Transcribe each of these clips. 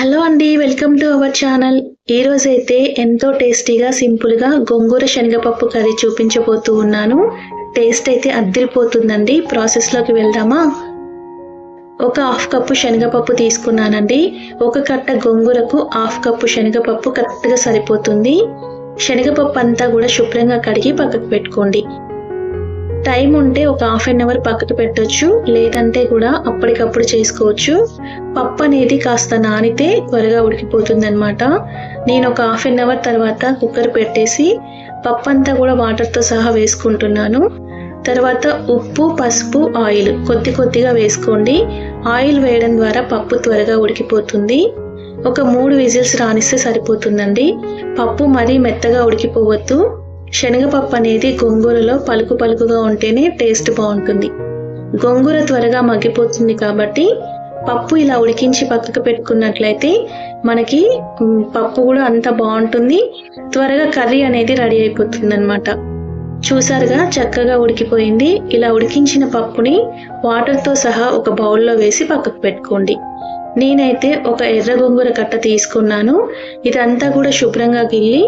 Hello అండి welcome to our channel. ఈరోజైతే ఎంతో టేస్టీగా సింపుల్గా గోంగూర శనగపప్పు కర్రీ చూపించబోతూ ఉన్నాను. టేస్ట్ అయితే అద్దరిపోతుందండి. ప్రాసెస్లోకి వెళ్దామా? ఒక హాఫ్ కప్పు శనగపప్పు తీసుకున్నానండి. ఒక కట్ట గోంగూరకు హాఫ్ కప్పు శనగపప్పు కరెక్ట్గా సరిపోతుంది. శనగపప్పు అంతా కూడా శుభ్రంగా కడిగి పక్కకు పెట్టుకోండి. టైం ఉంటే ఒక హాఫ్ అన్ అవర్ పక్కకు పెట్టొచ్చు లేదంటే కూడా అప్పటికప్పుడు చేసుకోవచ్చు. పప్పు అనేది కాస్త నానితే త్వరగా ఉడికిపోతుంది అనమాట నేను ఒక హాఫ్ అన్ అవర్ తర్వాత కుక్కర్ పెట్టేసి పప్పు అంతా కూడా వాటర్తో సహా వేసుకుంటున్నాను. తర్వాత ఉప్పు పసుపు ఆయిల్ కొద్ది కొద్దిగా వేసుకోండి. ఆయిల్ వేయడం ద్వారా పప్పు త్వరగా ఉడికిపోతుంది. ఒక మూడు విజిల్స్ రానిస్తే సరిపోతుందండి. పప్పు మరీ మెత్తగా ఉడికిపోవద్దు. శనగపప్పు అనేది గోంగూరలో పలుకు పలుకుగా ఉంటేనే టేస్ట్ బాగుంటుంది. గోంగూర త్వరగా మగ్గిపోతుంది కాబట్టి పప్పు ఇలా ఉడికించి పక్కకు పెట్టుకున్నట్లయితే మనకి పప్పు కూడా అంత బాగుంటుంది. త్వరగా కర్రీ అనేది రెడీ అయిపోతుంది అనమాట చూసారుగా చక్కగా ఉడికిపోయింది. ఇలా ఉడికించిన పప్పుని వాటర్తో సహా ఒక బౌల్లో వేసి పక్కకు పెట్టుకోండి. నేనైతే ఒక ఎర్ర గొంగూర కట్ట తీసుకున్నాను. ఇదంతా కూడా శుభ్రంగా గిల్లి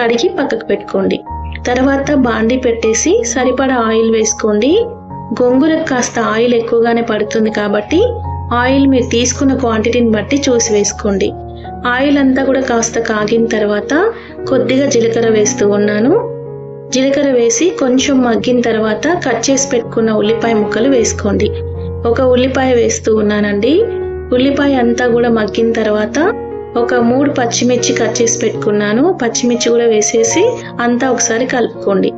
కడిగి పక్కకు పెట్టుకోండి. తర్వాత బాండి పెట్టేసి సరిపడా ఆయిల్ వేసుకోండి. గొంగురకు కాస్త ఆయిల్ ఎక్కువగానే పడుతుంది కాబట్టి ఆయిల్ మీరు తీసుకున్న క్వాంటిటీని బట్టి చూసి వేసుకోండి. ఆయిల్ అంతా కూడా కాస్త కాగిన తర్వాత కొద్దిగా జీలకర్ర వేస్తూ ఉన్నాను. జీలకర్ర వేసి కొంచెం మగ్గిన తర్వాత కట్ చేసి పెట్టుకున్న ఉల్లిపాయ ముక్కలు వేసుకోండి. ఒక ఉల్లిపాయ వేస్తూ ఉన్నానండి. ఉల్లిపాయ అంతా కూడా మగ్గిన తర్వాత ఒక మూడు పచ్చిమిర్చి కట్ చేసి పెట్టుకున్నాను. పచ్చిమిర్చి కూడా వేసేసి అంతా ఒకసారి కలుపుకోండి.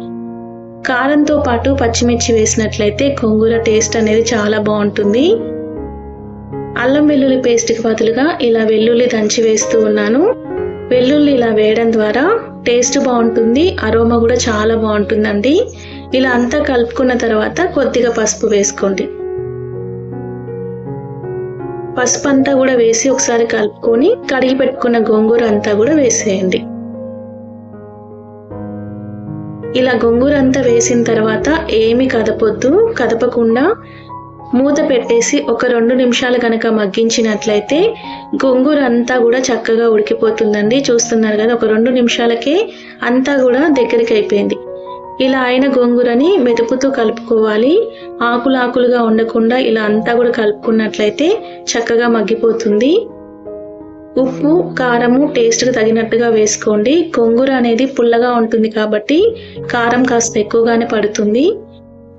కారంతో పాటు పచ్చిమిర్చి వేసినట్లయితే కొంగుర టేస్ట్ అనేది చాలా బాగుంటుంది. అల్లం వెల్లుల్లి పేస్ట్కి బదులుగా ఇలా వెల్లుల్లి దంచి వేస్తూ ఉన్నాను. వెల్లుల్లి ఇలా వేయడం ద్వారా టేస్ట్ బాగుంటుంది అరోమా కూడా చాలా బాగుంటుందండి. ఇలా అంతా కలుపుకున్న తర్వాత కొద్దిగా పసుపు వేసుకోండి. పసుపు అంతా కూడా వేసి ఒకసారి కలుపుకొని కడిగి పెట్టుకున్న గోంగూర అంతా కూడా వేసేయండి. ఇలా గోంగూర అంతా వేసిన తర్వాత ఏమి కదపొద్దు కదపకుండా మూత పెట్టేసి ఒక రెండు నిమిషాలు కనుక మగ్గించినట్లయితే గోంగూర అంతా కూడా చక్కగా ఉడికిపోతుందండి. చూస్తున్నారు కదా ఒక రెండు నిమిషాలకే అంతా కూడా దగ్గరికి అయిపోయింది. ఇలా అయిన గోంగూరని మెతుకుతూ కలుపుకోవాలి. ఆకులు ఆకులుగా ఉండకుండా ఇలా అంతా కూడా కలుపుకున్నట్లయితే చక్కగా మగ్గిపోతుంది. ఉప్పు కారము టేస్ట్కి తగినట్టుగా వేసుకోండి. గోంగూర అనేది పుల్లగా ఉంటుంది కాబట్టి కారం కాస్త ఎక్కువగానే పడుతుంది.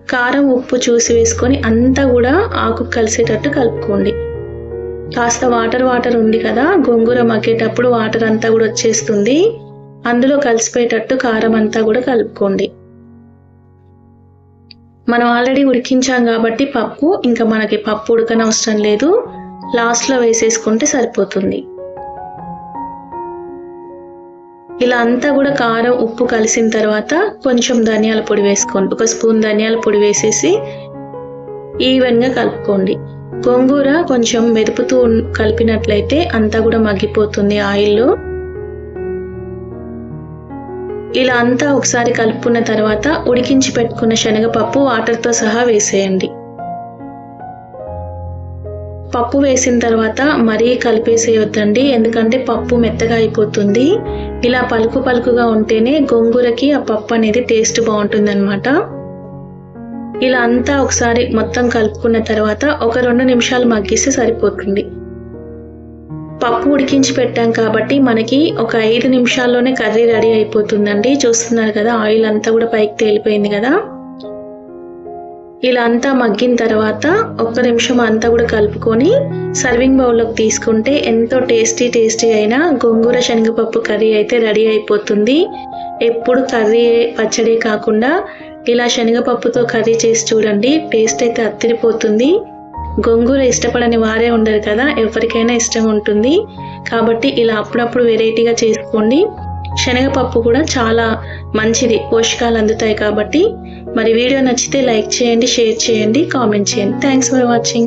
కారం ఉప్పు చూసి వేసుకొని అంతా కూడా ఆకు కలిసేటట్టు కలుపుకోండి. కాస్త వాటర్ వాటర్ ఉంది కదా గోంగూర మగ్గేటప్పుడు వాటర్ అంతా కూడా వచ్చేస్తుంది. అందులో కలిసిపోయేటట్టు కారం అంతా కూడా కలుపుకోండి. మనం ఆల్రెడీ ఉడికించాం కాబట్టి పప్పు ఇంకా మనకి పప్పు ఉడకనవసరం లేదు. లాస్ట్లో వేసేసుకుంటే సరిపోతుంది. ఇలా అంతా కూడా కారం ఉప్పు కలిసిన తర్వాత కొంచెం ధనియాల పొడి వేసుకోండి. ఒక స్పూన్ ధనియాల పొడి వేసేసి ఈవెన్గా కలుపుకోండి. గోంగూర కొంచెం మెదుపుతూ కలిపినట్లయితే అంతా కూడా మగ్గిపోతుంది ఆయిల్లో. ఇలా అంతా ఒకసారి కలుపుకున్న తర్వాత ఉడికించి పెట్టుకున్న శనగపప్పు వాటర్తో సహా వేసేయండి. పప్పు వేసిన తర్వాత మరీ కలిపేసేయొద్దండి ఎందుకంటే పప్పు మెత్తగా అయిపోతుంది. ఇలా పలుకు పలుకుగా ఉంటేనే గోంగూరకి ఆ పప్పు అనేది టేస్ట్ బాగుంటుంది ఇలా అంతా ఒకసారి మొత్తం కలుపుకున్న తర్వాత ఒక రెండు నిమిషాలు మగ్గిస్తే సరిపోతుంది. పప్పు ఉడికించి పెట్టాం కాబట్టి మనకి ఒక ఐదు నిమిషాల్లోనే కర్రీ రెడీ అయిపోతుందండి. చూస్తున్నారు కదా ఆయిల్ అంతా కూడా పైకి తేలిపోయింది కదా. ఇలా అంతా మగ్గిన తర్వాత ఒక్క నిమిషం అంతా కూడా కలుపుకొని సర్వింగ్ బౌల్లోకి తీసుకుంటే ఎంతో టేస్టీ టేస్టీ అయిన గోంగూర శనగపప్పు కర్రీ అయితే రెడీ అయిపోతుంది. ఎప్పుడు కర్రీ పచ్చడి కాకుండా ఇలా శనగపప్పుతో కర్రీ చేసి చూడండి టేస్ట్ అయితే అత్తిరిపోతుంది. గోంగూర ఇష్టపడని వారే ఉండరు కదా ఎవరికైనా ఇష్టం ఉంటుంది. కాబట్టి ఇలా అప్పుడప్పుడు వెరైటీగా చేసుకోండి. శనగపప్పు కూడా చాలా మంచిది పోషకాలు అందుతాయి కాబట్టి. మరి వీడియో నచ్చితే లైక్ చేయండి షేర్ చేయండి కామెంట్ చేయండి. Thanks for watching